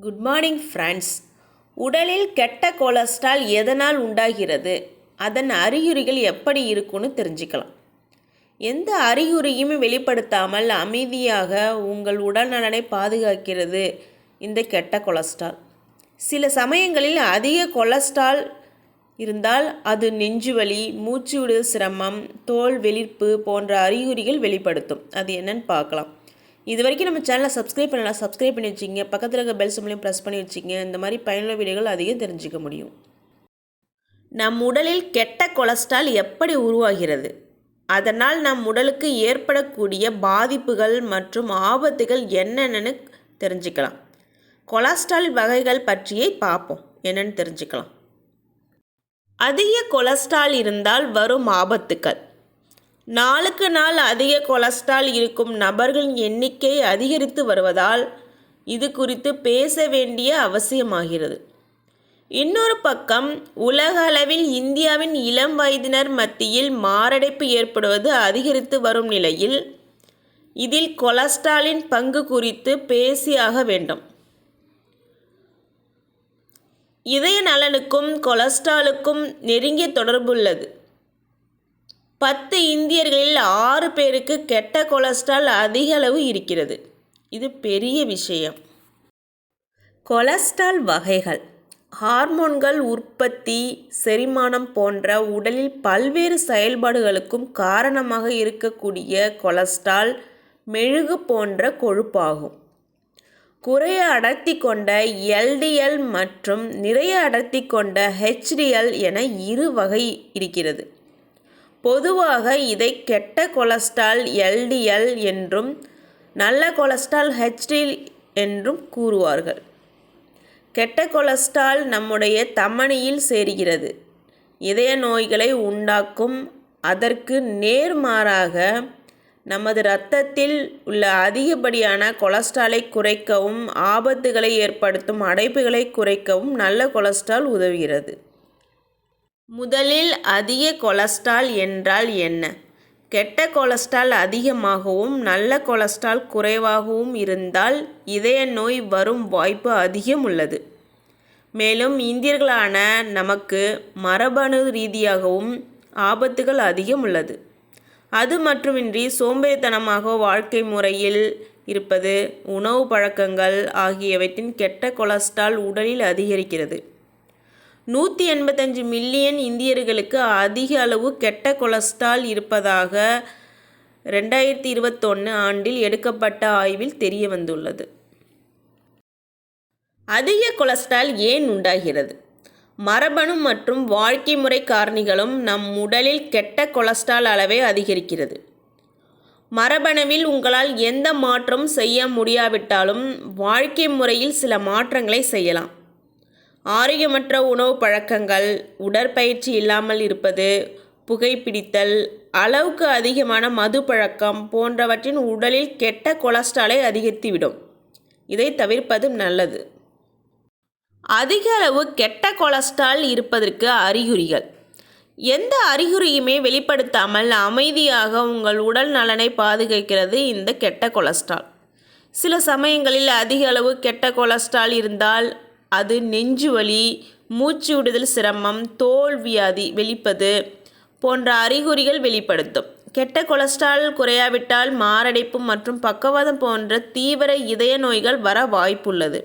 Good morning friends. உடலில் கெட்ட cholesterol எதனால் உண்டாகிறது? அதன் அறிகுறிகள் எப்படி இருக்குன்னு தெரிஞ்சுக்கலாம். எந்த அறிகுறியுமே வெளிப்படுத்தாமல் அமைதியாக உங்கள் உடல் நலனை பாதுகாக்கிறது இந்த கெட்ட கொலஸ்ட்ரால். சில சமயங்களில் அதிக கொலஸ்ட்ரால் இருந்தால் அது நெஞ்சுவலி மூச்சு விடுதல் சிரமம் தோல் வெளிர்ப்பு போன்ற அறிகுறிகள் வெளிப்படுத்தும். அது என்னன்னு பார்க்கலாம். இது வரைக்கும் நம்ம சேனலை சப்ஸ்கிரைப் பண்ணலாம் சப்ஸ்கிரைப் பண்ணி வச்சிங்க பக்கத்தில் இருக்க பெல் சிம்லையும் ப்ரெஸ் பண்ணி வச்சிங்க இந்த மாதிரி பயனுள்ள வீடியோகள் அதிகம் தெரிஞ்சுக்க முடியும். நம் உடலில் கெட்ட கொலஸ்ட்ரால் எப்படி உருவாகிறது? அதனால் நம் உடலுக்கு ஏற்படக்கூடிய பாதிப்புகள் மற்றும் ஆபத்துகள் என்னென்னு தெரிஞ்சுக்கலாம். கொலஸ்ட்ரால் வகைகள் பற்றியே பார்ப்போம். என்னென்னு தெரிஞ்சுக்கலாம். அதிக கொலஸ்ட்ரால் இருந்தால் வரும் ஆபத்துக்கள். நாளுக்கு நாள் அதிக கொலஸ்ட்ரால் இருக்கும் நபர்களின் எண்ணிக்கை அதிகரித்து வருவதால் இது குறித்து பேச வேண்டிய அவசியமாகிறது. இன்னொரு பக்கம் உலக அளவில் இந்தியாவின் இளம் வயதினர் மத்தியில் மாரடைப்பு ஏற்படுவது அதிகரித்து வரும் நிலையில் இதில் கொலஸ்ட்ராலின் பங்கு குறித்து பேசியாக வேண்டும். இதய நலனுக்கும் கொலஸ்ட்ராலுக்கும் நெருங்கிய தொடர்புள்ளது பத்து இந்தியர்களில் ஆறு பேருக்கு கெட்ட கொலஸ்ட்ரால் அதிக அளவு இருக்கிறது. இது பெரிய விஷயம். கொலஸ்ட்ரால் வகைகள். ஹார்மோன்கள் உற்பத்தி செரிமானம் போன்ற உடலில் பல்வேறு செயல்பாடுகளுக்கும் காரணமாக இருக்கக்கூடிய கொலஸ்ட்ரால் மெழுகு போன்ற கொழுப்பாகும். குறைய அடர்த்தி கொண்ட எல்டிஎல் மற்றும் நிறைய அடர்த்தி கொண்ட ஹெச்டிஎல் என இரு வகை இருக்கிறது. பொதுவாக இதை கெட்ட கொலஸ்ட்ரால் எல்டிஎல் என்றும் நல்ல கொலஸ்ட்ரால் ஹெச்டிஎல் என்றும் கூறுவார்கள். கெட்ட கொலஸ்ட்ரால் நம்முடைய தமனியில் சேர்கிறது. இதய நோய்களை உண்டாக்கும் அதற்கு நேர்மாறாக நமது இரத்தத்தில் உள்ள அதிகப்படியான கொலஸ்ட்ராலை குறைக்கவும் ஆபத்துகளை ஏற்படுத்தும் அடைப்புகளை குறைக்கவும் நல்ல கொலஸ்ட்ரால் உதவுகிறது. முதலில் அதிக கொலஸ்ட்ரால் என்றால் என்ன? கெட்ட கொலஸ்ட்ரால் அதிகமாகவும் நல்ல கொலஸ்ட்ரால் குறைவாகவும் இருந்தால் இதய நோய் வரும் வாய்ப்பு அதிகம் உள்ளது. மேலும் இந்தியர்களான நமக்கு மரபணு ரீதியாகவும் ஆபத்துகள் அதிகம் உள்ளது. அது மட்டுமின்றி சோம்பேறித்தனமாக வாழ்க்கை முறையில் இருப்பது உணவு பழக்கங்கள் ஆகியவற்றின் கெட்ட கொலஸ்ட்ரால் உடலில் அதிகரிக்கிறது. நூற்றி எண்பத்தஞ்சு மில்லியன் இந்தியர்களுக்கு அதிக அளவு கெட்ட கொலஸ்ட்ரால் இருப்பதாக ரெண்டாயிரத்தி இருபத்தொன்று ஆண்டில் எடுக்கப்பட்ட ஆய்வில் தெரிய வந்துள்ளது அதிக கொலஸ்ட்ரால் ஏன் உண்டாகிறது? மரபணு மற்றும் வாழ்க்கை முறை காரணிகளும் நம் உடலில் கெட்ட கொலஸ்ட்ரால் அளவை அதிகரிக்கிறது. மரபணுவில் உங்களால் எந்த மாற்றமும் செய்ய முடியாவிட்டாலும் வாழ்க்கை முறையில் சில மாற்றங்களை செய்யலாம். ஆரோக்கியமற்ற உணவு பழக்கங்கள் உடற்பயிற்சி இல்லாமல் இருப்பது புகைப்பிடித்தல் அளவுக்கு அதிகமான மது பழக்கம் போன்றவற்றின் உடலில் கெட்ட கொலஸ்ட்ராலை அதிகரித்துவிடும். இதை தவிர்ப்பது நல்லது. அதிக அளவு கெட்ட கொலஸ்ட்ரால் இருப்பதற்கு அறிகுறிகள். எந்த அறிகுறியுமே வெளிப்படுத்தாமல் அமைதியாக உங்கள் உடல் நலனை பாதுகாக்கிறது இந்த கெட்ட கொலஸ்ட்ரால். சில சமயங்களில் அதிக அளவு கெட்ட கொலஸ்ட்ரால் இருந்தால் அது நெஞ்சு வலி மூச்சு விடுதல் சிரமம் தோல் வியாதி வெளிப்பது போன்ற அறிகுறிகள் வெளிப்படுத்தும். கெட்ட கொலஸ்ட்ரால் குறையாவிட்டால் மாரடைப்பு மற்றும் பக்கவாதம் போன்ற தீவிர இதய நோய்கள் வர வாய்ப்புள்ளது.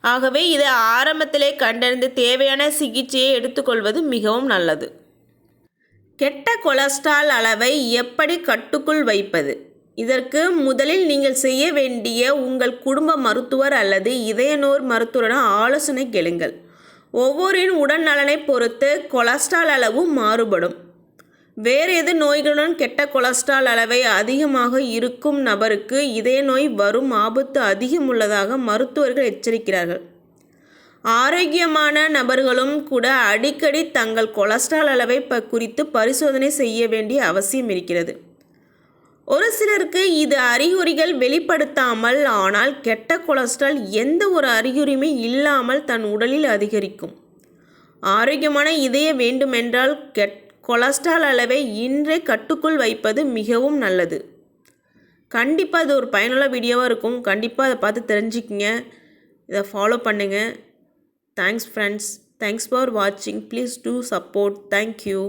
ஆகவே இதை ஆரம்பத்திலே கண்டறிந்து தேவையான சிகிச்சையை எடுத்துக்கொள்வது மிகவும் நல்லது. கெட்ட கொலஸ்ட்ரால் அளவை எப்படி கட்டுக்குள் வைப்பது? இதற்கு முதலில் நீங்கள் செய்ய வேண்டிய உங்கள் குடும்ப மருத்துவர் அல்லது இதயநோர் மருத்துவருடன் ஆலோசனை கேளுங்கள். ஒவ்வொரின் உடல் நலனை பொறுத்து கொலஸ்ட்ரால் அளவு மாறுபடும். வேறு எது நோய்களுடன் கெட்ட கொலஸ்ட்ரால் அளவை அதிகமாக இருக்கும் நபருக்கு இதய நோய் வரும் ஆபத்து அதிகம் உள்ளதாக மருத்துவர்கள் எச்சரிக்கிறார்கள். ஆரோக்கியமான நபர்களும் கூட அடிக்கடி தங்கள் கொலஸ்ட்ரால் அளவை ப குறித்து பரிசோதனை செய்ய வேண்டிய அவசியம் இருக்கிறது. ஒரு சிலருக்கு இது அறிகுறிகள் வெளிப்படுத்தாமல் ஆனால் கெட்ட கொலஸ்ட்ரால் எந்த ஒரு அறிகுறியுமே இல்லாமல் தன் உடலில் அதிகரிக்கும். ஆரோக்கியமான இதய வேண்டுமென்றால் கெட் கொலஸ்ட்ரால் அளவை இன்றே கட்டுக்குள் வைப்பது மிகவும் நல்லது. கண்டிப்பாக இது ஒரு பயனுள்ள வீடியோவாக இருக்கும். கண்டிப்பாக அதை பார்த்து தெரிஞ்சுக்கிங்க. இதை ஃபாலோ பண்ணுங்கள் தேங்க்ஸ் ஃப்ரெண்ட்ஸ் தேங்க்ஸ் ஃபார் வாட்சிங் please do support thank you